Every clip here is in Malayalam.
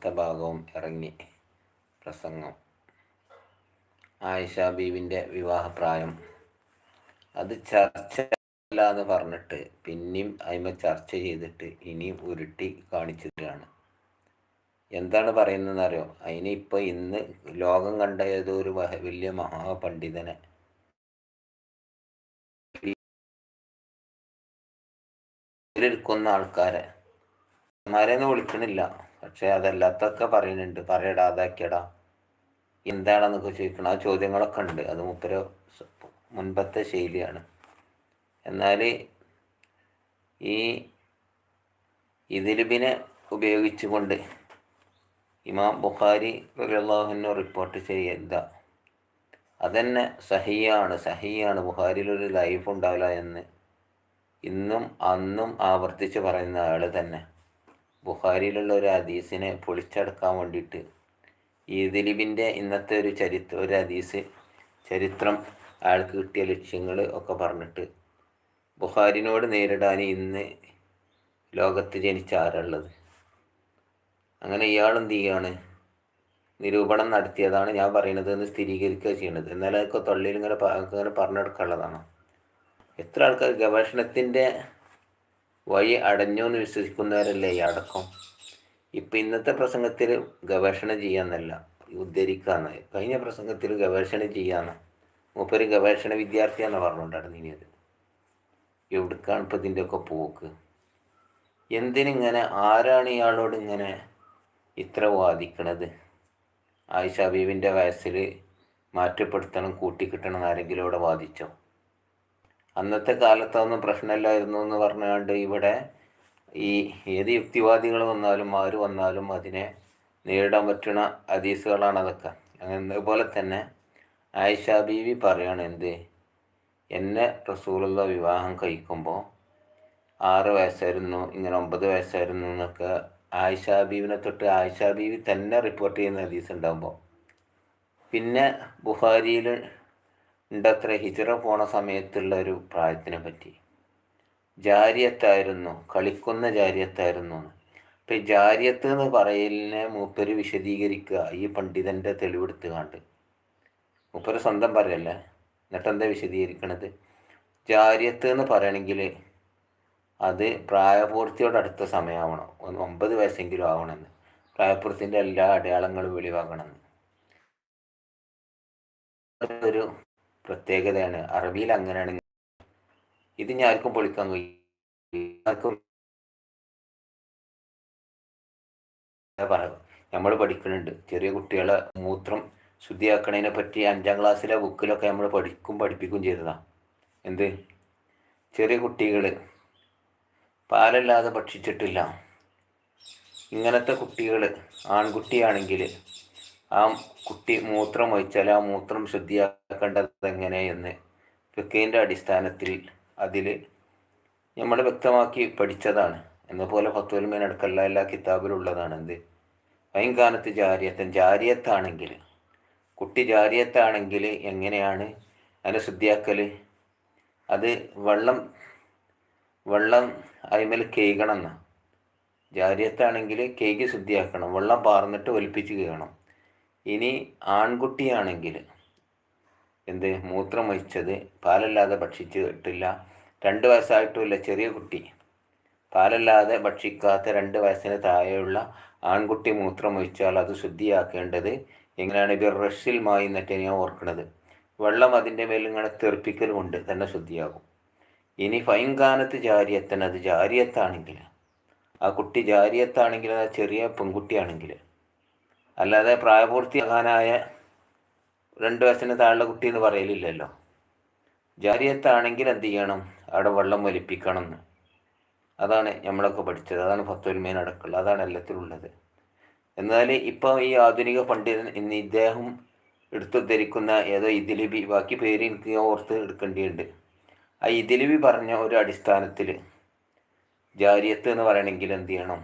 രണ്ടാമത്തെ ഭാഗവും ഇറങ്ങി. പ്രസംഗം. ആയിഷ ബീവിന്റെ വിവാഹപ്രായം. അത് ചർച്ച അല്ല പറഞ്ഞിട്ട് പിന്നെയും അതിമ ചർച്ച ചെയ്തിട്ട് ഇനിയും ഉരുട്ടി കാണിച്ചിട്ടാണ് എന്താണ് പറയുന്നതെന്ന് അറിയോ അതിന് ഇപ്പോൾ ഇന്ന് ലോകം കണ്ട ഏതോ ഒരു വഹ- വലിയ മഹാപണ്ഡിതനെ ഇതിലിരിക്കുന്ന ആൾക്കാരെ. മാരെയൊന്നും വിളിക്കണില്ല. പക്ഷെ അതല്ലാത്തൊക്കെ പറയുന്നുണ്ട്. പറയടാ അതാക്കിയടാ എന്താണെന്നൊക്കെ ചോദിക്കണം. ആ ചോദ്യങ്ങളൊക്കെ ഉണ്ട്. അത് മുപ്പര മുൻപത്തെ ശൈലിയാണ്. എന്നാൽ ഈ ഇതിലിബിനെ ഉപയോഗിച്ചുകൊണ്ട് ഇമാം ബുഖാരി റളിയല്ലാഹുവിന് റിപ്പോർട്ട് ചെയ്ത അതന്നെ സഹിയാണ് സഹിയാണ് ബുഖാരിയിലൊരു ലൈഫ് ഉണ്ടാവില്ല എന്ന് ഇന്നും അന്നും ആവർത്തിച്ച് പറയുന്ന ആൾ തന്നെ. ബുഖാരിയിലുള്ള ഒരു ഹദീസിനെ പൊളിച്ചടക്കാൻ വേണ്ടിയിട്ട് ഈ ദിലീപിന്റെ ഇന്നത്തെ ഒരു ചരിത്ര ഒരു ഹദീസ് ചരിത്രം അയാൾക്ക് കിട്ടിയ ലക്ഷ്യങ്ങൾ ഒക്കെ പറഞ്ഞിട്ട് ബുഹാരിനോട് നേരിടാൻ ഇന്ന് ലോകത്ത് ജനിച്ച ആരുള്ളത് അങ്ങനെ ഇയാൾ എന്ത് ചെയ്യാണ്? നിരൂപണം നടത്തിയതാണ് ഞാൻ പറയുന്നത് എന്ന് സ്ഥിരീകരിക്കുക ചെയ്യണത് എന്നാലും അതൊക്കെ തൊള്ളിയിൽ ഇങ്ങനെ ഇങ്ങനെ പറഞ്ഞെടുക്കാനുള്ളതാണ്. എത്ര ആൾക്കാർ ഗവേഷണത്തിന്റെ വഴി അടഞ്ഞു എന്ന് വിശ്വസിക്കുന്നവരല്ലേ ഈ അടക്കം? ഇപ്പം ഇന്നത്തെ പ്രസംഗത്തിൽ ഗവേഷണം ചെയ്യാന്നല്ല ഉദ്ധരിക്കാന്ന്. കഴിഞ്ഞ പ്രസംഗത്തിൽ ഗവേഷണം ചെയ്യാന്ന്. മൂപ്പര് ഗവേഷണ വിദ്യാർത്ഥിയാന്ന് പറഞ്ഞുകൊണ്ടിരുന്നത് എവിടേക്കാണ് ഇപ്പം ഇതിന്റെയൊക്കെ പോക്ക്? എന്തിനിങ്ങനെ ആരാണ് ഇയാളോട് ഇങ്ങനെ ഇത്ര വാദിക്കണത്? ആയിഷ ബീവിന്റെ വയസ്സിൽ മാറ്റപ്പെടുത്തണം കൂട്ടിക്കിട്ടണം ആരെങ്കിലും അവിടെ വാദിച്ചോ? അന്നത്തെ കാലത്തൊന്നും പ്രശ്നമില്ലായിരുന്നു എന്ന് പറഞ്ഞുകൊണ്ട് ഇവിടെ ഈ ഏത് യുക്തിവാദികൾ വന്നാലും ആര് വന്നാലും അതിനെ നേരിടാൻ പറ്റുന്ന ഹദീസുകളാണ് അതൊക്കെ. അങ്ങനെ പോലെ തന്നെ ആയിഷ ബീവി പറയാണ് എന്ത്? എന്നെ റസൂലുള്ള വിവാഹം കഴിക്കുമ്പോൾ ആറ് വയസ്സായിരുന്നു ഇങ്ങനെ ഒമ്പത് വയസ്സായിരുന്നു എന്നൊക്കെ ആയിഷ ബീവിനെ തൊട്ട് ആയിഷ ബീവി തന്നെ റിപ്പോർട്ട് ചെയ്യുന്ന ഹദീസ് ഉണ്ടാകുമ്പോൾ പിന്നെ ബുഹാരിയിൽ ഉണ്ടത്ര. ഹിജറ പോണ സമയത്തുള്ള ഒരു പ്രായത്തിനെ പറ്റി ജാരിയത്തായിരുന്നു. കളിക്കുന്ന ജാരിയത്തായിരുന്നു. ഈ ജാരിയത്ത് എന്ന് പറയലിനെ മൂപ്പര് വിശദീകരിക്കുക ഈ പണ്ഡിതന്റെ തെളിവെടുത്ത് കണ്ട് മൂപ്പര് സ്വന്തം പറയല്ലേ? എന്നിട്ട് എന്താ വിശദീകരിക്കണത്? ജാരിയത്ത് എന്ന് പറയണമെങ്കിൽ അത് പ്രായപൂർത്തിയോട് അടുത്ത സമയമാവണം ഒമ്പത് വയസ്സെങ്കിലും ആവണമെന്ന്. പ്രായപൂർത്തിന്റെ എല്ലാ അടയാളങ്ങളും വെളിവാകണമെന്ന് ഒരു പ്രത്യേകതയാണ്. അറബിയിൽ അങ്ങനെയാണ്. ഇത് ഞാൻ ആർക്കും പൊളിക്കാൻ കഴിയും പറയാം. നമ്മൾ പഠിക്കുന്നുണ്ട് ചെറിയ കുട്ടികളെ മൂത്രം ശുദ്ധിയാക്കണതിനെ പറ്റി അഞ്ചാം ക്ലാസ്സിലെ ബുക്കിലൊക്കെ നമ്മൾ പഠിക്കും പഠിപ്പിക്കും ചെയ്തതാ. എന്ത്? ചെറിയ കുട്ടികൾ പാലല്ലാതെ ഭക്ഷിച്ചിട്ടില്ല. ഇങ്ങനത്തെ കുട്ടികൾ ആൺകുട്ടിയാണെങ്കിൽ ആ കുട്ടി മൂത്രം ഒഴിച്ചാൽ ആ മൂത്രം ശുദ്ധിയാക്കേണ്ടത് എങ്ങനെയെന്ന് ഫിക്കീന്റെ അടിസ്ഥാനത്തിൽ അതിൽ നമ്മൾ വ്യക്തമാക്കി പഠിച്ചതാണ്. എന്നപോലെ ഫത്തുൽമീൻ അടക്കല്ല എല്ലാ കിതാബിലുള്ളതാണ് എന്ത്? വൈകാനത്ത് ജാരിയത്തൻ ജാരിയത്താണെങ്കിൽ കുട്ടി ജാരിയത്താണെങ്കിൽ എങ്ങനെയാണ് അതിനെ ശുദ്ധിയാക്കൽ അത് വെള്ളം വെള്ളം അതിമേൽ കേൾക്കണം എന്നാ. ജാരിയത്താണെങ്കിൽ കേക്ക് ശുദ്ധിയാക്കണം വെള്ളം പാർന്നിട്ട് ഒലിപ്പിച്ച് കേൾക്കണം ഇനി ആൺകുട്ടിയാണെങ്കിൽ എന്ത് മൂത്രം ഒഴിച്ചത് പാലല്ലാതെ ഭക്ഷിച്ചിട്ടില്ല രണ്ട് വയസ്സായിട്ടുമില്ല ചെറിയ കുട്ടി പാലല്ലാതെ ഭക്ഷിക്കാത്ത രണ്ട് വയസ്സിന് താഴെയുള്ള ആൺകുട്ടി മൂത്രം ഒഴിച്ചാൽ അത് ശുദ്ധിയാക്കേണ്ടത് എങ്ങനെയാണ്? ഇവർ റഷ്യൽ മായി എന്നിട്ട് ഞാൻ ഓർക്കുന്നത്. വെള്ളം അതിന്റെ മേലിങ്ങനെ തെറിപ്പിക്കൽ കൊണ്ട് തന്നെ ശുദ്ധിയാകും. ഇനി ഫൈൻകാനത്ത് ജാരിയത്തൻ അത് ജാരിയത്താണെങ്കിൽ ആ കുട്ടി ജാരിയത്താണെങ്കിൽ അത് ചെറിയ പെൺകുട്ടിയാണെങ്കിൽ അല്ലാതെ പ്രായപൂർത്തിയാകാനായ രണ്ട് വയസ്സിന് താഴെ കുട്ടി എന്ന് പറയലില്ലല്ലോ. ജാരിയത്താണെങ്കിൽ എന്ത് ചെയ്യണം? അവിടെ വെള്ളം വലിപ്പിക്കണം എന്ന്. അതാണ് നമ്മളൊക്കെ പഠിച്ചത്. അതാണ് ഫത്തൊരുമേൻ അടക്കമുള്ളത് അതാണ് എല്ലാത്തിലുള്ളത്. എന്നാൽ ഇപ്പോൾ ഈ ആധുനിക പണ്ഡിതൻ ഇന്ന് ഇദ്ദേഹം എടുത്തു ധരിക്കുന്ന ഏതോ ഇതിലിബി ബാക്കി പേര് എനിക്ക് ഓർത്ത് എടുക്കേണ്ടിയുണ്ട് ആ ഇതിലിബി പറഞ്ഞ ഒരു അടിസ്ഥാനത്തിൽ ജാരിയത്ത് എന്ന് പറയണമെങ്കിൽ എന്ത് ചെയ്യണം?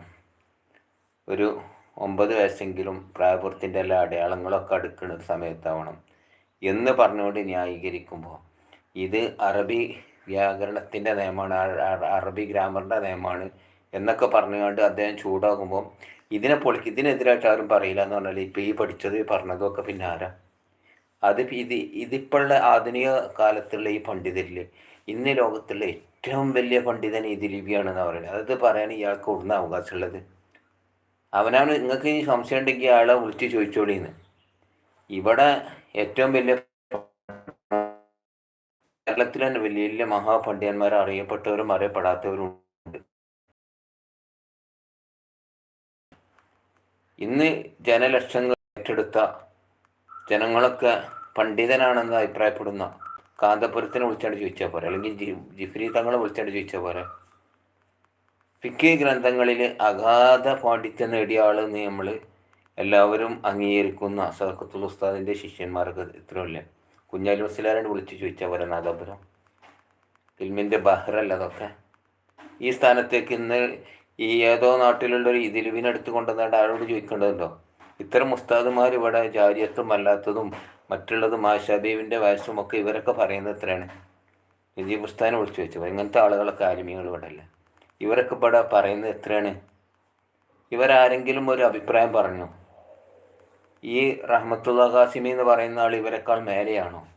ഒരു ഒമ്പത് വയസ്സെങ്കിലും പ്രായപൂർത്തിന്റെ എല്ലാ അടയാളങ്ങളൊക്കെ അടുക്കുന്ന ഒരു സമയത്താവണം. എന്ന് പറഞ്ഞുകൊണ്ട് ന്യായീകരിക്കുമ്പോൾ ഇത് അറബി വ്യാകരണത്തിന്റെ നിയമമാണ് അറബി ഗ്രാമറിന്റെ നിയമമാണ് എന്നൊക്കെ പറഞ്ഞുകൊണ്ട് അദ്ദേഹം ചൂടാകുമ്പോൾ ഇതിനെ പൊളി ഇതിനെതിരായിട്ട് ആരും പറയില്ല എന്ന് പറഞ്ഞാൽ ഇപ്പോൾ ഈ പഠിച്ചത് പറഞ്ഞതും ഒക്കെ പിന്നെ ആരാ? അത് ഇത് ഇതിപ്പോഴുള്ള ആധുനിക കാലത്തുള്ള ഈ പണ്ഡിതരിൽ ഇന്ന് ലോകത്തുള്ള ഏറ്റവും വലിയ പണ്ഡിതൻ ഈ ദിലീപിയാണെന്ന് പറയുന്നത് അത് പറയാൻ ഇയാൾക്ക് ഉടനെ അവകാശമുള്ളത്. അവനാണ് നിങ്ങൾക്ക് ഈ സംശയം ഉണ്ടെങ്കിൽ ആളെ വിളിച്ച് ചോദിച്ചോളിന്ന്. ഇവിടെ ഏറ്റവും വലിയ കേരളത്തിൽ തന്നെ വലിയ വലിയ മഹാപണ്ഡിതന്മാർ അറിയപ്പെട്ടവരും അറിയപ്പെടാത്തവരും ഉണ്ട്. ഇന്ന് ജനലക്ഷങ്ങൾ ഏറ്റെടുത്ത ജനങ്ങളൊക്കെ പണ്ഡിതനാണെന്ന് അഭിപ്രായപ്പെടുന്ന കാന്തപുരത്തിനെ വിളിച്ചാണ്ട് ചോദിച്ചാൽ പോരെ. അല്ലെങ്കിൽ ജിഫ്രി തങ്ങളെ വിളിച്ചാണ്ട് ചോദിച്ചാൽ പോരെ. ഫിക്കി ഗ്രന്ഥങ്ങളിൽ അഗാധ പാണ്ഡിത്യം നേടിയ ആളെന്ന് നമ്മൾ എല്ലാവരും അംഗീകരിക്കുന്ന സദക്കത്തുൽ ഉസ്താദിന്റെ ശിഷ്യന്മാർക്ക് ഇത്രയല്ലേ കുഞ്ഞാലി വസിലാരാണ് വിളിച്ച് ചോദിച്ചാൽ പോരെ നാദാപുരം? ഫിൽമിന്റെ ബഹ്റല്ല അതൊക്കെ. ഈ സ്ഥാനത്തേക്ക് ഇന്ന് ഈ ഏതോ നാട്ടിലുള്ള ഒരു ഇതിലുവിനെടുത്ത് കൊണ്ടുവന്നാണ്ട് ആരോട് ചോദിക്കേണ്ടതുണ്ടോ? ഇത്തരം ഉസ്താദുമാർ ഇവിടെ ജാരിയത്തും അല്ലാത്തതും മറ്റുള്ളതും ആശാബീവിന്റെ വയസ്സും ഒക്കെ ഇവരൊക്കെ പറയുന്നത് എത്രയാണ്? നജീബ് ഉസ്താനെ വിളിച്ചു വെച്ചു ഇങ്ങനത്തെ ആളുകളൊക്കെ ആലിമികൾ ഇവിടെ അല്ല? ഇവരൊക്കെ ഇവിടെ പറയുന്നത് എത്രയാണ്? ഇവരാരെങ്കിലും ഒരു അഭിപ്രായം പറഞ്ഞു? ഈ റഹ്മത്തുള്ള ഖാസിമി എന്ന് പറയുന്ന ആൾ ഇവരെക്കാൾ മേലെയാണോ?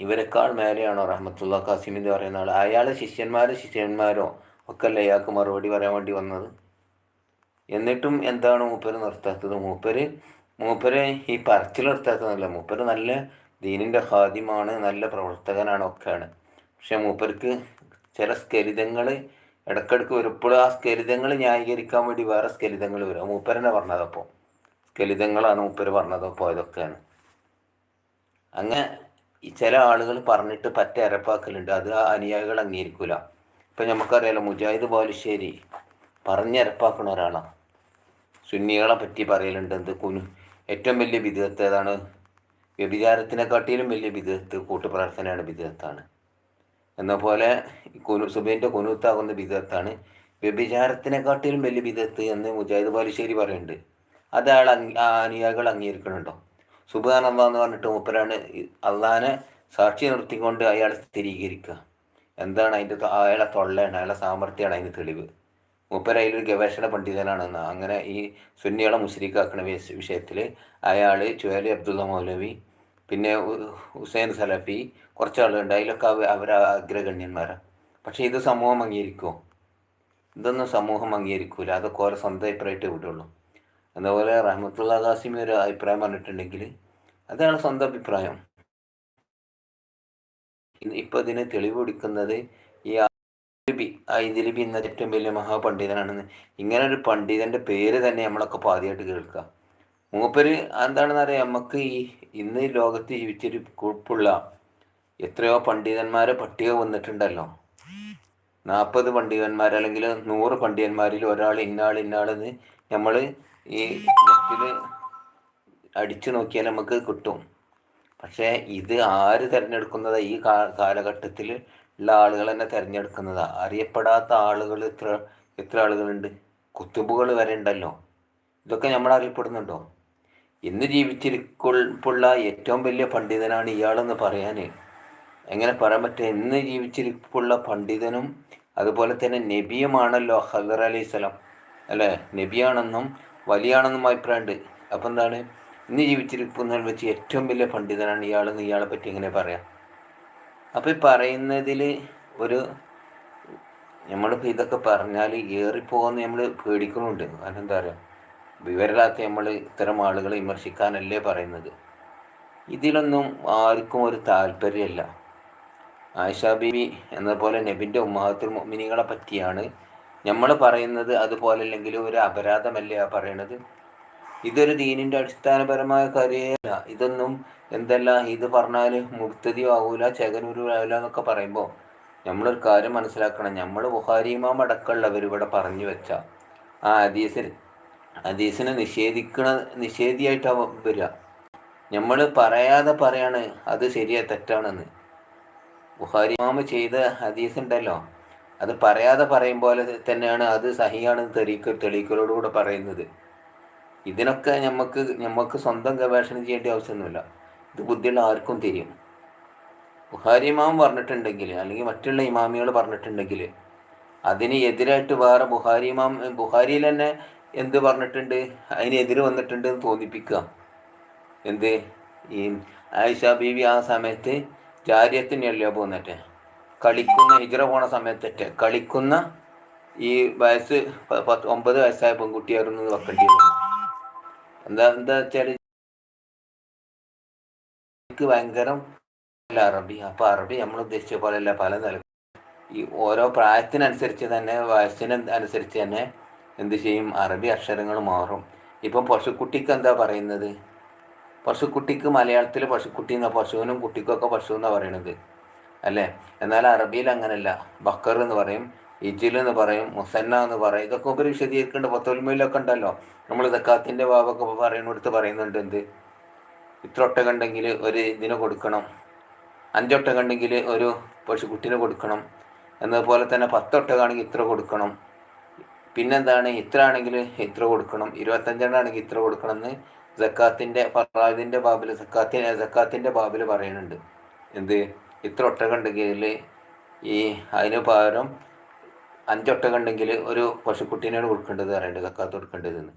ഇവരെക്കാൾ മേലെയാണോ റഹ്മത്തുള്ള ഖാസിമി എന്ന് പറയുന്ന ആൾ അയാളെ ശിഷ്യന്മാരോ ശിഷ്യന്മാരോ ഒക്കെ അല്ലേ അയാൾക്ക് മറുപടി പറയാൻ വേണ്ടി വന്നത്? എന്നിട്ടും എന്താണ് മൂപ്പര് നിർത്താത്തത്? മൂപ്പര് മൂപ്പര് ഈ പറച്ചിൽ നിർത്താത്തതല്ല. മൂപ്പര് നല്ല ദീനിന്റെ ഹാദ്യമാണ് നല്ല പ്രവർത്തകനാണ് ഒക്കെയാണ്. പക്ഷെ മൂപ്പർക്ക് ചില സ്കലിതങ്ങൾ ഇടയ്ക്കിടയ്ക്ക് വരുമ്പോൾ ആ സ്കലിതങ്ങൾ ന്യായീകരിക്കാൻ വേണ്ടി വേറെ സ്കലിതങ്ങൾ വരും. മൂപ്പരനെ പറഞ്ഞതപ്പോൾ സ്കലിതങ്ങളാണ് മൂപ്പര് പറഞ്ഞതപ്പോൾ ഇതൊക്കെയാണ് അങ്ങനെ ഈ ചില ആളുകൾ പറഞ്ഞിട്ട് പറ്റ അരപ്പാക്കലുണ്ട്. അത് ആ അനുയായികൾ അംഗീകരിക്കില്ല ഇപ്പം നമുക്കറിയാലോ മുജാഹിദ് ബാലുശ്ശേരി പറഞ്ഞരപ്പാക്കണ ഒരാളാണ് സുന്നികളെ പറ്റി പറയലുണ്ട്. എന്ത് കുനു ഏറ്റവും വലിയ ബിദത്ത് ഏതാണ്? വ്യഭിചാരത്തിനെക്കാട്ടിലും വലിയ ബിദത്ത് കൂട്ടുപ്രാർത്ഥനയാണ് വിധത്താണ് എന്ന പോലെ കുനു സുബൈന്റെ കുനൂത്താകുന്ന വിധത്താണ് വ്യഭിചാരത്തിനെക്കാട്ടിലും വലിയ ബിദത്ത് എന്ന് മുജാഹിദ് ബാലുശ്ശേരി പറയുന്നുണ്ട്. അത് അയാൾ അനുയായികൾ അംഗീകരിക്കണുണ്ടോ സുബാൻ അള്ളാഹ് എന്ന് പറഞ്ഞിട്ട് മൂപ്പരാണ് അള്ളഹാനെ സാക്ഷി നിർത്തിക്കൊണ്ട് അയാൾ സ്ഥിരീകരിക്കുക. എന്താണ് അതിന്റെ അയാളെ തൊള്ളയാണ് അയാളെ സാമർഥ്യമാണ് അതിന് തെളിവ്. മുപ്പര അതിലൊരു ഗവേഷണ പണ്ഡിതനാണെന്ന് അങ്ങനെ ഈ സുന്നികളെ മുസ്ലിക്കാക്കുന്ന വിഷയത്തിൽ അയാൾ ചുവേലി അബ്ദുള്ള മൗലവി പിന്നെ ഹുസൈൻ സലഫി കുറച്ച് ആളുകളുണ്ട് അതിലൊക്കെ അവർ അഗ്രഗണ്യന്മാരാണ് പക്ഷേ ഇത് സമൂഹം അംഗീകരിക്കുമോ ഇതൊന്നും സമൂഹം അംഗീകരിക്കൂല. അതൊക്കെ ഓരോ സ്വന്തം അഭിപ്രായമായിട്ട് വിടുള്ളൂ അതുപോലെ റഹ്മത്തുള്ള ഖാസിമി ഒരു അഭിപ്രായം പറഞ്ഞിട്ടുണ്ടെങ്കിൽ അതാണ് സ്വന്തം അഭിപ്രായം. ഇപ്പോൾ ഇതിന് തെളിവ് കൊടുക്കുന്നത് ഈ ദിലിപി ആ ദിലിപി ഇന്ന ഏറ്റവും വലിയ മഹാപണ്ഡിതനാണെന്ന്. ഇങ്ങനെ ഒരു പണ്ഡിതന്റെ പേര് തന്നെ നമ്മളൊക്കെ പാതിയായിട്ട് കേൾക്കുക മൂപ്പര് എന്താണെന്ന് അറിയാം? നമുക്ക് ഈ ഇന്ന് ലോകത്ത് ജീവിച്ചൊരു കുഴപ്പമുള്ള എത്രയോ പണ്ഡിതന്മാരെ പട്ടിക വന്നിട്ടുണ്ടല്ലോ. നാൽപ്പത് പണ്ഡിതന്മാർ അല്ലെങ്കിൽ നൂറ് പണ്ഡിതന്മാരിൽ ഒരാൾ ഇന്നാൾ ഇന്നാളെന്ന് നമ്മൾ ഈ നെറ്റിൽ അടിച്ചു നോക്കിയാൽ നമുക്ക് കിട്ടും. പക്ഷേ ഇത് ആര് തിരഞ്ഞെടുക്കുന്നത്? ഈ കാലഘട്ടത്തിൽ ഉള്ള ആളുകൾ തന്നെ തിരഞ്ഞെടുക്കുന്നതാ. അറിയപ്പെടാത്ത ആളുകൾ എത്ര എത്ര ആളുകളുണ്ട്? കുത്തുബുകൾ വരെ ഉണ്ടല്ലോ. ഇതൊക്കെ നമ്മൾ അറിയപ്പെടുന്നുണ്ടോ ഇന്ന് ജീവിച്ചിരിക്കുള്ള ഏറ്റവും വലിയ പണ്ഡിതനാണ് ഇയാളെന്ന് പറയാൻ എങ്ങനെ പറയാൻ പറ്റുക? ഇന്ന് ജീവിച്ചിരിപ്പുള്ള പണ്ഡിതനും അതുപോലെ തന്നെ നബിയുമാണല്ലോ ഹദർ അലൈഹി സ്വലാം. അല്ലേ? നബിയാണെന്നും വലിയാണെന്നും അഭിപ്രായമുണ്ട്. അപ്പം എന്താണ്? ഇന്ന് ജീവിച്ചിരിക്കുന്നതിൽ വെച്ച് ഏറ്റവും വലിയ പണ്ഡിതനാണ് ഇയാളെന്ന് ഇയാളെ പറ്റി ഇങ്ങനെ പറയാം? അപ്പോൾ ഈ പറയുന്നതിൽ ഒരു നമ്മളിപ്പോൾ ഇതൊക്കെ പറഞ്ഞാൽ ഏറിപ്പോകുന്ന നമ്മൾ പേടിക്കുന്നുണ്ട്. അതെന്താ പറയുക വിവരമില്ലാത്ത നമ്മൾ ഇത്തരം ആളുകളെ വിമർശിക്കാനല്ലേ പറയുന്നത്. ഇതിലൊന്നും ആർക്കും ഒരു താല്പര്യമല്ല. ആയിഷ ബീവി പോലെ നബിന്റെ ഉമ്മാഹത്തുൽ മിനികളെ പറ്റിയാണ് നമ്മൾ പറയുന്നത്. അതുപോലെ അല്ലെങ്കിൽ ഒരു അപരാധമല്ലേ പറയണത്? ഇതൊരു ദീനിന്റെ അടിസ്ഥാനപരമായ കാര്യമല്ല. ഇതൊന്നും എന്തല്ല ഇത് പറഞ്ഞാൽ മുക്തതിയോ ആവൂല ചെകനൂരു ആവില്ല എന്നൊക്കെ പറയുമ്പോൾ നമ്മളൊരു കാര്യം മനസ്സിലാക്കണം. നമ്മൾ ബുഹാരിമാം അടക്കമുള്ളവർ ഇവിടെ പറഞ്ഞു വെച്ച ആ ഹദീസിൽ ഹദീസിനെ നിഷേധിക്കണ നിഷേധിയായിട്ടാവും വരിക നമ്മൾ പറയാതെ പറയാണ് അത് ശരിയാ തെറ്റാണെന്ന്. ബുഹാരിമാമ ചെയ്ത ഹദീസ് ഉണ്ടല്ലോ അത് പറയാതെ പറയും പോലെ തന്നെയാണ് അത് സഹിയാണെന്ന് തെളിയിക്ക തെളിയിക്കലോടുകൂടെ പറയുന്നത്. ഇതിനൊക്കെ നമുക്ക് നമുക്ക് സ്വന്തം ഗവേഷണം ചെയ്യേണ്ട ആവശ്യമൊന്നുമില്ല. ഇത് ബുദ്ധിയുള്ള ആർക്കും തിരിയും. ബുഹാരി ഇമാം പറഞ്ഞിട്ടുണ്ടെങ്കിൽ അല്ലെങ്കിൽ മറ്റുള്ള ഇമാമികൾ പറഞ്ഞിട്ടുണ്ടെങ്കിൽ അതിന് എതിരായിട്ട് വേറെ ബുഹാരി ഇമാം ബുഹാരിയിൽ തന്നെ എന്ത് പറഞ്ഞിട്ടുണ്ട്? അതിനെതിര് വന്നിട്ടുണ്ട് എന്ന് തോന്നിപ്പിക്കുക. എന്ത്? ഈ ആയിഷ ബീവി ആ സമയത്ത് ജാരിയത്തിനല്ലോ പോന്നിട്ട് കളിക്കുന്ന ഹിജറ പോണ സമയത്തെ കളിക്കുന്ന ഈ വയസ്സ് പത്ത് ഒമ്പത് വയസ്സായ പെൺകുട്ടിയായിരുന്നു വെക്കേണ്ടി വന്നു എന്താ എന്താ വെച്ചാൽ ഭയങ്കരം അല്ല അറബി. അപ്പോൾ അറബി നമ്മൾ ഉദ്ദേശിച്ച പോലെയല്ല പല നില ഈ ഓരോ പ്രായത്തിനനുസരിച്ച് തന്നെ വയസ്സിന് അനുസരിച്ച് തന്നെ എന്ത് ചെയ്യും? അറബി അക്ഷരങ്ങൾ മാറും. ഇപ്പം പശുക്കുട്ടിക്ക് എന്താ പറയുന്നത്? പശുക്കുട്ടിക്ക് മലയാളത്തിൽ പശുക്കുട്ടി എന്ന പശുവിനും കുട്ടിക്കൊക്കെ പശു എന്നാണ് പറയണത്. അല്ലേ? എന്നാൽ അറബിയിൽ അങ്ങനല്ല. ബക്കർ എന്ന് പറയും ഇജിൽ എന്ന് പറയും മുസന്ന എന്ന് പറയും. ഇതൊക്കെ ഉപരി വിശദീകരിക്കേണ്ട പത്തൊൽമയിലൊക്കെ ഉണ്ടല്ലോ. നമ്മൾ ദക്കാത്തിന്റെ വാവൊക്കെ പറയുന്നിടത്ത് പറയുന്നുണ്ട് എന്ത്? ഇത്ര ഒട്ട കണ്ടെങ്കിൽ ഒരു ഇതിന് കൊടുക്കണം. അഞ്ചൊട്ടകണ്ടെങ്കിൽ ഒരു പശുക്കുട്ടിന് കൊടുക്കണം. എന്നതുപോലെ തന്നെ പത്തൊട്ടകാണെങ്കിൽ ഇത്ര കൊടുക്കണം. പിന്നെന്താണ്? ഇത്ര ആണെങ്കിൽ ഇത്ര കൊടുക്കണം. ഇരുപത്തഞ്ചെണ്ണം ആണെങ്കിൽ ഇത്ര കൊടുക്കണം എന്ന് സക്കാത്തിന്റെ ഫറാദിന്റെ ബാബിൽ സക്കാത്തി സക്കാത്തിന്റെ ബാബിൽ പറയുന്നുണ്ട് എന്ത്? ഇത്ര ഒട്ടകണ്ടെങ്കിൽ ഈ അതിന് പകരം അഞ്ചൊട്ടകണ്ടെങ്കിൽ ഒരു പശുക്കുട്ടീനാണ് കൊടുക്കേണ്ടത് പറയുന്നുണ്ട് സക്കാത്ത് കൊടുക്കേണ്ടതെന്ന്.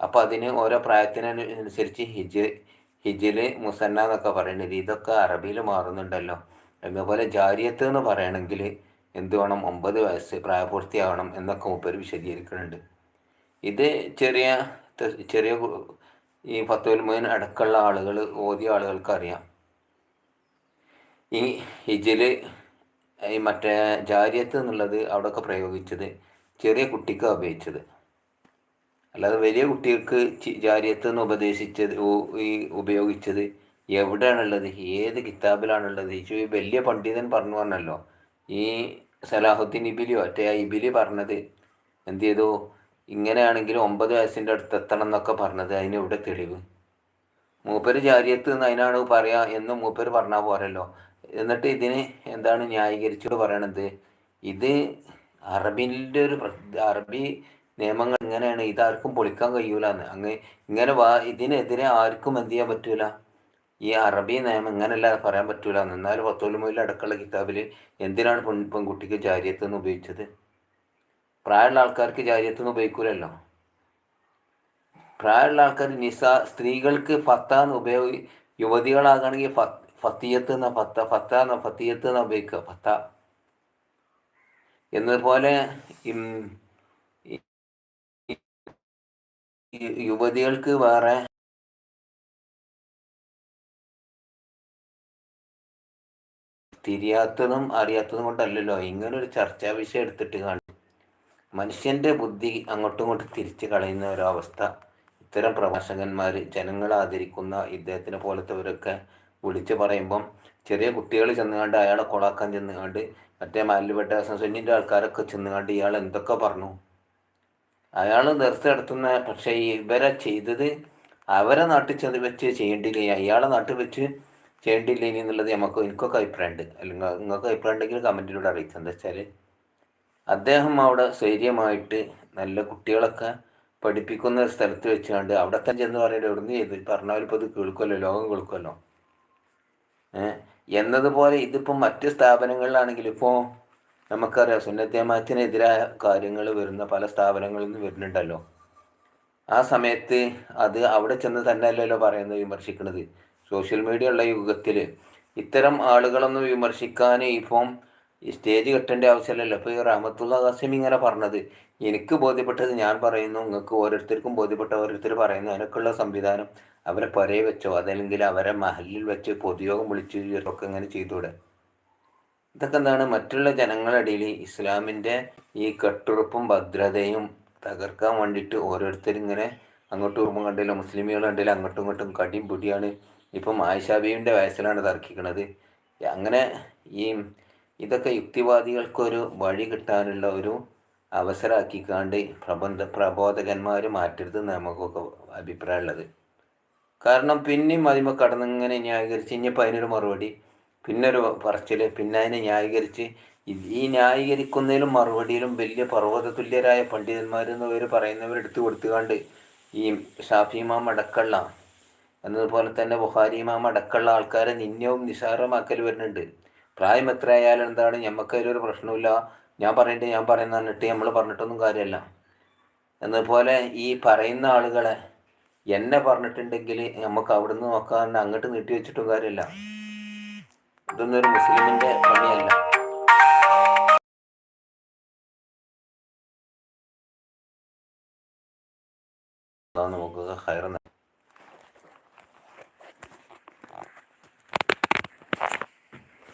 അപ്പോൾ അതിന് ഓരോ പ്രായത്തിനനുസരിച്ച് ഹിജ് ഹിജിൽ മുസന്ന എന്നൊക്കെ പറയുന്നത് ഇതൊക്കെ അറബിയിൽ മാറുന്നുണ്ടല്ലോ. അതുപോലെ ജാരിയത്ത് എന്ന് പറയണമെങ്കിൽ എന്ത് വേണം? ഒമ്പത് വയസ്സ് പ്രായപൂർത്തിയാവണം എന്നൊക്കെ മുപ്പർ വിശദീകരിക്കുന്നുണ്ട്. ഇത് ചെറിയ ചെറിയ ഈ പത്തൊൽമുഖൻ അടക്കമുള്ള ആളുകൾ ഓതിയ ആളുകൾക്ക് അറിയാം ഈ ഹിജിൽ ഈ മറ്റേ ജാരിയത്ത് എന്നുള്ളത് അവിടെയൊക്കെ പ്രയോഗിച്ചത് ചെറിയ കുട്ടിക്ക് അപേക്ഷിച്ചത്. അല്ലാതെ വലിയ കുട്ടികൾക്ക് ജാരിയത്ത് എന്ന് ഉപദേശിച്ചത് ഈ ഉപയോഗിച്ചത് എവിടെയാണുള്ളത്? ഏത് കിതാബിലാണുള്ളത്? ഈ വലിയ പണ്ഡിതൻ പറഞ്ഞു പറഞ്ഞല്ലോ ഈ സലാഹുദ്ദീൻ ഇബിലി ഒറ്റ ഇബിലി പറഞ്ഞത് എന്ത് ചെയ്തു ഇങ്ങനെയാണെങ്കിൽ ഒമ്പത് വയസ്സിന്റെ അടുത്ത് എത്തണം എന്നൊക്കെ പറഞ്ഞത്. അതിന് ഇവിടെ തെളിവ്? മൂപ്പര് ജാരിയത്ത് എന്ന് അതിനാണ് പറയാ എന്ന് മൂപ്പര് പറഞ്ഞാൽ പോരല്ലോ. എന്നിട്ട് ഇതിന് എന്താണ് ന്യായീകരിച്ചു പറയണത്? ഇത് അറബിന്റെ ഒരു അറബി നിയമങ്ങൾ ഇങ്ങനെയാണ്. ഇതാർക്കും പൊളിക്കാൻ കഴിയൂലെന്ന്. അങ്ങ് ഇങ്ങനെ വാ ഇതിനെതിരെ ആർക്കും എന്ത് ചെയ്യാൻ പറ്റൂല? ഈ അറബി നിയമം ഇങ്ങനെയല്ല പറയാൻ പറ്റൂല. എന്ന് എന്നാലും പത്തോലുമൊയിൽ അടക്കമുള്ള കിതാബിൽ എന്തിനാണ് പെൺ പെൺകുട്ടിക്ക് ജാരിയത്ത് എന്ന് ഉപയോഗിച്ചത്? പ്രായമുള്ള ആൾക്കാർക്ക് ജാരിയത്ത് എന്ന് ഉപയോഗിക്കൂലല്ലോ. പ്രായമുള്ള ആൾക്കാർ നിസ സ്ത്രീകൾക്ക് ഫത്താന്ന് ഉപയോഗി യുവതികളാകണമെങ്കിൽ ഫത്തിയത്ത് എന്ന ഫത്ത ഫത്ത എന്ന ഫത്തിയത്ത് എന്ന ഉപയോഗിക്കുക. ഫത്ത. എന്നതുപോലെ യുവതികൾക്ക് വേറെ തിരിയാത്തതും അറിയാത്തതും കൊണ്ടല്ലല്ലോ. ഇങ്ങനെ ഒരു ചർച്ചാ വിഷയം എടുത്തിട്ട് കാണും. മനുഷ്യന്റെ ബുദ്ധി അങ്ങോട്ടും ഇങ്ങോട്ടും തിരിച്ചു കളയുന്ന അവസ്ഥ. ഇത്തരം പ്രഭാഷകന്മാർ ജനങ്ങളെ ആദരിക്കുന്ന ഇദ്ദേഹത്തിനെ പോലത്തെവരൊക്കെ വിളിച്ചു പറയുമ്പം ചെറിയ കുട്ടികൾ ചെന്നുകാണ്ട് അയാളെ കൊളാക്കാൻ ചെന്നുകാണ്ട് മറ്റേ മാലിപ്പെട്ട സുന്നിന്റെ ആൾക്കാരൊക്കെ ചെന്നുകാണ്ട് ഇയാൾ എന്തൊക്കെ പറഞ്ഞു? അയാൾ നിർത്തി നടത്തുന്ന പക്ഷേ ഇവരെ ചെയ്തത് അവരെ നാട്ടിൽ ചെന്ന് വെച്ച് ചെയ്യേണ്ടില്ല. അയാളെ നാട്ടിൽ വെച്ച് ചെയ്യേണ്ടില്ല ഇനി എന്നുള്ളത് നമുക്ക് എനിക്കൊക്കെ അഭിപ്രായമുണ്ട്. അല്ലെങ്കിൽ നിങ്ങൾക്ക് അഭിപ്രായം ഉണ്ടെങ്കിൽ കമന്റിലൂടെ അറിയിക്കുക എന്താ വെച്ചാൽ അദ്ദേഹം അവിടെ സ്വൈര്യമായിട്ട് നല്ല കുട്ടികളൊക്കെ പഠിപ്പിക്കുന്ന ഒരു സ്ഥലത്ത് വെച്ചുകൊണ്ട് അവിടെ തന്നെ ചെന്ന് പറയുന്നത് എവിടുന്ന് ചെയ്ത്? പറഞ്ഞവരിപ്പോൾ ഇത് കേൾക്കുമല്ലോ ലോകം കേൾക്കുമല്ലോ എന്നതുപോലെ ഇതിപ്പോൾ മറ്റ് സ്ഥാപനങ്ങളിലാണെങ്കിൽ ഇപ്പോൾ നമുക്കറിയാം സുന്നത്യമാത്തിനെതിരായ കാര്യങ്ങൾ വരുന്ന പല സ്ഥാപനങ്ങളിൽ നിന്ന് വരുന്നുണ്ടല്ലോ. ആ സമയത്ത് അത് അവിടെ ചെന്ന് തന്നെ അല്ലല്ലോ പറയുന്നത് വിമർശിക്കുന്നത് സോഷ്യൽ മീഡിയ ഉള്ള യുഗത്തിൽ ഇത്തരം ആളുകളൊന്നും വിമർശിക്കാൻ ഇപ്പം സ്റ്റേജ് കെട്ടേണ്ട ആവശ്യമില്ലല്ലോ. ഇപ്പോൾ ഈ റഹമത്തുള്ള ഖാസിം ഇങ്ങനെ പറഞ്ഞത്. എനിക്ക് ബോധ്യപ്പെട്ടത് ഞാൻ പറയുന്നു നിങ്ങൾക്ക് ഓരോരുത്തർക്കും ബോധ്യപ്പെട്ട ഓരോരുത്തർ പറയുന്നു. അതിനൊക്കെയുള്ള സംവിധാനം അവരെ പരേ വെച്ചോ? അതല്ലെങ്കിൽ അവരെ മഹലിൽ വെച്ച് പൊതുയോഗം വിളിച്ചു ഒക്കെ ഇങ്ങനെ ചെയ്തുകൂടെ? ഇതൊക്കെ എന്താണ്? മറ്റുള്ള ജനങ്ങളിടയിൽ ഇസ്ലാമിന്റെ ഈ കെട്ടുറപ്പും ഭദ്രതയും തകർക്കാൻ വേണ്ടിയിട്ട് ഓരോരുത്തരിങ്ങനെ അങ്ങോട്ടും ഉറുമ്പും കണ്ടില്ല? മുസ്ലിമുകൾ കണ്ടില്ല? അങ്ങോട്ടും ഇങ്ങോട്ടും കടിയും പിടിയാണ് ഇപ്പം ആയിഷാബീവിന്റെ വയസ്സിലാണ് തർക്കിക്കുന്നത് അങ്ങനെ ഈ ഇതൊക്കെ യുക്തിവാദികൾക്കൊരു വഴി കിട്ടാനുള്ള ഒരു അവസരമാക്കിക്കാണ്ട് പ്രബന്ധ പ്രബോധകന്മാർ മാറ്റരുത് നമുക്കൊക്കെ അഭിപ്രായമുള്ളത്. കാരണം പിന്നെയും അതിമ കടന്നിങ്ങനെ ന്യായീകരിച്ച് ഇനിയിപ്പോൾ അതിനൊരു മറുപടി പിന്നൊരു പറച്ചിൽ പിന്നെ അതിനെ ന്യായീകരിച്ച് ഈ ന്യായീകരിക്കുന്നതിലും മറുപടിയിലും വലിയ പർവത തുല്യരായ പണ്ഡിതന്മാരെന്ന് പേര് പറയുന്നവരെടുത്ത് കൊടുത്തുകൊണ്ട് ഈ ഷാഫിമാം അടക്കള്ള എന്നതുപോലെ തന്നെ ബുഹാരിമാം അടക്കമുള്ള ആൾക്കാരെ നിന്യവും നിസാരമാക്കൽ വരുന്നുണ്ട്. പ്രായം എത്ര ആയാലും എന്താണ് ഞമ്മക്കതിലൊരു പ്രശ്നമില്ല ഞാൻ പറയട്ടെ ഞാൻ പറയുന്ന പറഞ്ഞിട്ട് നമ്മൾ പറഞ്ഞിട്ടൊന്നും കാര്യമല്ല. എന്നതുപോലെ ഈ പറയുന്ന ആളുകളെ എന്നെ പറഞ്ഞിട്ടുണ്ടെങ്കിൽ നമുക്ക് അവിടുന്ന് നോക്കാൻ അങ്ങോട്ട് നീട്ടി വെച്ചിട്ടും കാര്യമല്ല. ഇതൊന്നും ഒരു മുസ്ലിമിന്റെ പണിയല്ല. നമുക്ക് ഹയർ